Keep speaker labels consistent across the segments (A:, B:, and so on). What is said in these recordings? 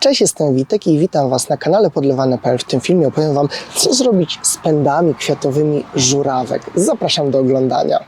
A: Cześć, jestem Witek i witam Was na kanale Podlewane.pl. W tym filmie opowiem Wam, co zrobić z pędami kwiatowymi żurawek. Zapraszam do oglądania.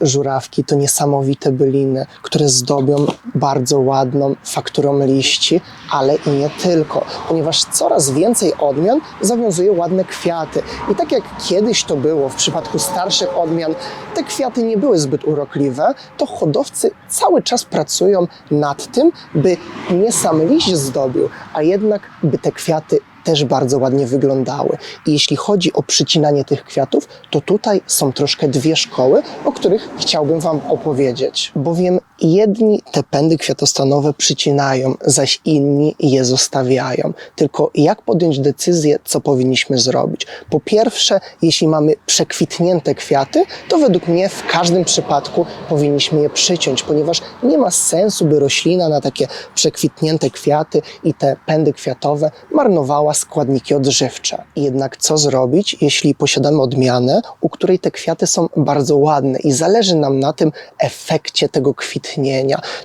A: Żurawki to niesamowite byliny, które zdobią bardzo ładną fakturą liści, ale i nie tylko, ponieważ coraz więcej odmian zawiązuje ładne kwiaty. I tak jak kiedyś to było w przypadku starszych odmian, te kwiaty nie były zbyt urokliwe, to hodowcy cały czas pracują nad tym, by nie sam liść zdobił, a jednak by te kwiaty też bardzo ładnie wyglądały. I jeśli chodzi o przycinanie tych kwiatów, to tutaj są troszkę dwie szkoły, o których chciałbym Wam opowiedzieć. Bowiem jedni te pędy kwiatostanowe przycinają, zaś inni je zostawiają. Tylko jak podjąć decyzję, co powinniśmy zrobić? Po pierwsze, jeśli mamy przekwitnięte kwiaty, to według mnie w każdym przypadku powinniśmy je przyciąć, ponieważ nie ma sensu, by roślina na takie przekwitnięte kwiaty i te pędy kwiatowe marnowała składniki odżywcze. Jednak co zrobić, jeśli posiadamy odmianę, u której te kwiaty są bardzo ładne i zależy nam na tym efekcie tego kwitnienia?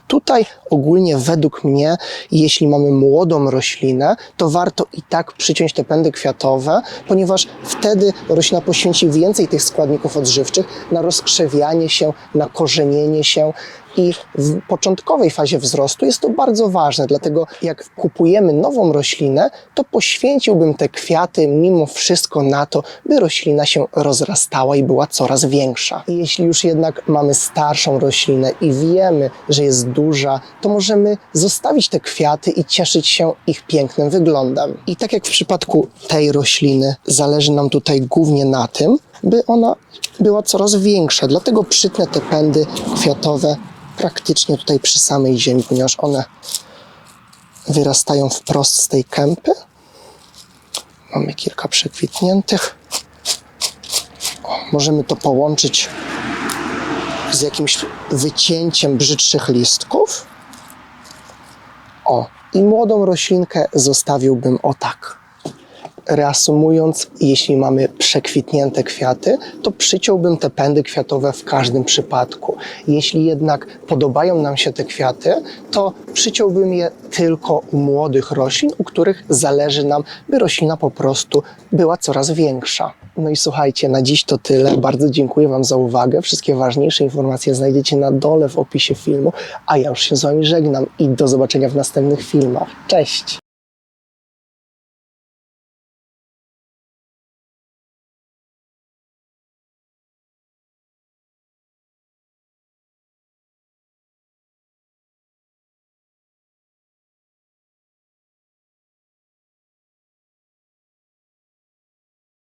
A: Tutaj ogólnie według mnie, jeśli mamy młodą roślinę, to warto i tak przyciąć te pędy kwiatowe, ponieważ wtedy roślina poświęci więcej tych składników odżywczych na rozkrzewianie się, na korzenienie się. I w początkowej fazie wzrostu jest to bardzo ważne, dlatego jak kupujemy nową roślinę, to poświęciłbym te kwiaty mimo wszystko na to, by roślina się rozrastała i była coraz większa. I jeśli już jednak mamy starszą roślinę i wiemy, że jest duża, to możemy zostawić te kwiaty i cieszyć się ich pięknym wyglądem. I tak jak w przypadku tej rośliny, zależy nam tutaj głównie na tym, by ona była coraz większa. Dlatego przytnę te pędy kwiatowe praktycznie tutaj przy samej ziemi, ponieważ one wyrastają wprost z tej kępy. Mamy kilka przekwitniętych. O, możemy to połączyć z jakimś wycięciem brzydszych listków. O, i młodą roślinkę zostawiłbym o tak. Reasumując, jeśli mamy przekwitnięte kwiaty, to przyciąłbym te pędy kwiatowe w każdym przypadku. Jeśli jednak podobają nam się te kwiaty, to przyciąłbym je tylko u młodych roślin, u których zależy nam, by roślina po prostu była coraz większa. No i słuchajcie, na dziś to tyle. Bardzo dziękuję Wam za uwagę. Wszystkie ważniejsze informacje znajdziecie na dole w opisie filmu, a ja już się z Wami żegnam i do zobaczenia w następnych filmach. Cześć!